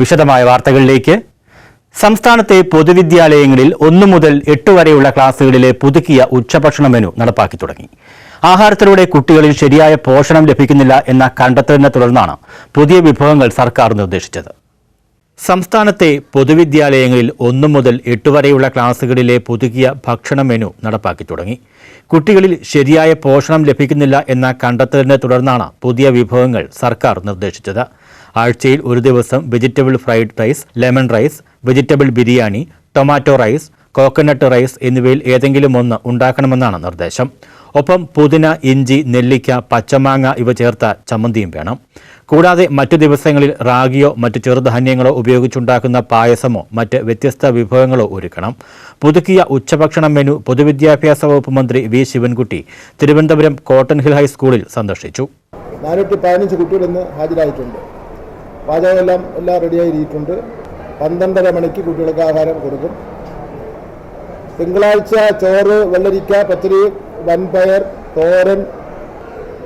വിശദമായ വാർത്തകളിലേക്ക്. സംസ്ഥാനത്തെ പൊതുവിദ്യാലയങ്ങളിൽ ഒന്നു മുതൽ എട്ട് വരെയുള്ള ക്ലാസുകളിലെ പുതുക്കിയ ഉച്ചഭക്ഷണ മെനു നടപ്പാക്കി തുടങ്ങി. ആഹാരത്തിലൂടെ കുട്ടികളിൽ ശരിയായ പോഷണം ലഭിക്കുന്നില്ല എന്ന കണ്ടെത്തലിനെ തുടർന്നാണ് പുതിയ വിഭവങ്ങൾ സർക്കാർ നിർദ്ദേശിച്ചത്. സംസ്ഥാനത്തെ പൊതുവിദ്യാലയങ്ങളിൽ ഒന്നു മുതൽ എട്ട് വരെയുള്ള ക്ലാസുകളിലെ പുതുക്കിയ ഭക്ഷണ മെനു നടപ്പാക്കി തുടങ്ങി. കുട്ടികളിൽ ശരിയായ പോഷണം ലഭിക്കുന്നില്ല എന്ന കണ്ടെത്തലിനെ തുടർന്നാണ് പുതിയ വിഭവങ്ങൾ സർക്കാർ നിർദ്ദേശിച്ചത്. ആഴ്ചയിൽ ഒരു ദിവസം vegetable fried rice lemon rice vegetable biryani tomato rice coconut rice എന്നിവയിൽ ഏതെങ്കിലും ഒന്ന് ഉണ്ടാക്കണമെന്നാണ് നിർദ്ദേശം. ഒപ്പം പുതിന ഇഞ്ചി നെല്ലിക്ക പച്ചമാങ്ങ ഇവ ചേർത്ത ചമ്മന്തിയും വേണം. കൂടാതെ മറ്റു ദിവസങ്ങളിൽ റാഗിയോ മറ്റ് ചെറുധാന്യങ്ങളോ ഉപയോഗിച്ചുണ്ടാക്കുന്ന പായസമോ മറ്റ് വ്യത്യസ്ത വിഭവങ്ങളോ ഒരുക്കണം. പുതുക്കിയ ഉച്ചഭക്ഷണ മെനു പൊതുവിദ്യാഭ്യാസ വകുപ്പ് മന്ത്രി V. Sivankutty Thiruvananthapuram cotton hill ഹൈസ്കൂളിൽ സന്ദർശിച്ചു. ഹാജരായിട്ടുണ്ട്. പാചകമെല്ലാം എല്ലാം റെഡിയായിരിക്കുന്നുണ്ട് പന്ത്രണ്ടര മണിക്ക് കുട്ടികൾക്ക് ആഹാരം കൊടുക്കും. തിങ്കളാഴ്ച ചോറ് വെള്ളരിക്ക പത്തിരി വൻപയർ തോരൻ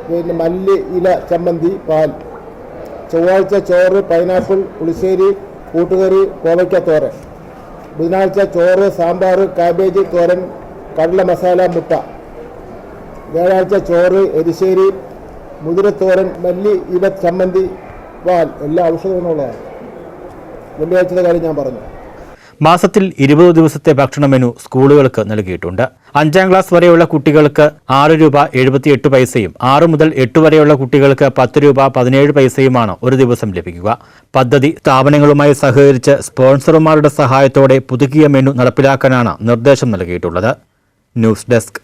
പിന്നെ മല്ലി ഇല ചമ്മന്തി പാൽ. ചൊവ്വാഴ്ച ചോറ് പൈനാപ്പിൾ പുളിശ്ശേരി കൂട്ടുകറി കോവയ്ക്ക തോരൻ. ബുധനാഴ്ച ചോറ് സാമ്പാർ കാബേജ് തോരൻ കടല മസാല മുട്ട. വ്യാഴാഴ്ച ചോറ് എരിശ്ശേരി മുതിരത്തോരൻ മല്ലി ഇല ചമ്മന്തി പാൽ. എല്ലാ ഔഷധ ഗുണമുള്ളതാണ് വെള്ളിയാഴ്ചത്തെ കാര്യം ഞാൻ പറഞ്ഞു. മാസത്തിൽ ഇരുപത് ദിവസത്തെ ഭക്ഷണ മെനു സ്കൂളുകൾക്ക് നൽകിയിട്ടുണ്ട്. അഞ്ചാം ക്ലാസ് വരെയുള്ള കുട്ടികൾക്ക് ആറ് രൂപ എഴുപത്തിയെട്ട് പൈസയും ആറ് മുതൽ എട്ട് വരെയുള്ള കുട്ടികൾക്ക് പത്ത് രൂപ പതിനേഴ് പൈസയുമാണ് ഒരു ദിവസം ലഭിക്കുക. പദ്ധതി സ്ഥാപനങ്ങളുമായി സഹകരിച്ച് സ്പോൺസർമാരുടെ സഹായത്തോടെ പുതുക്കിയ മെനു നടപ്പിലാക്കാനാണ് നിർദ്ദേശം നൽകിയിട്ടുള്ളത്. News desk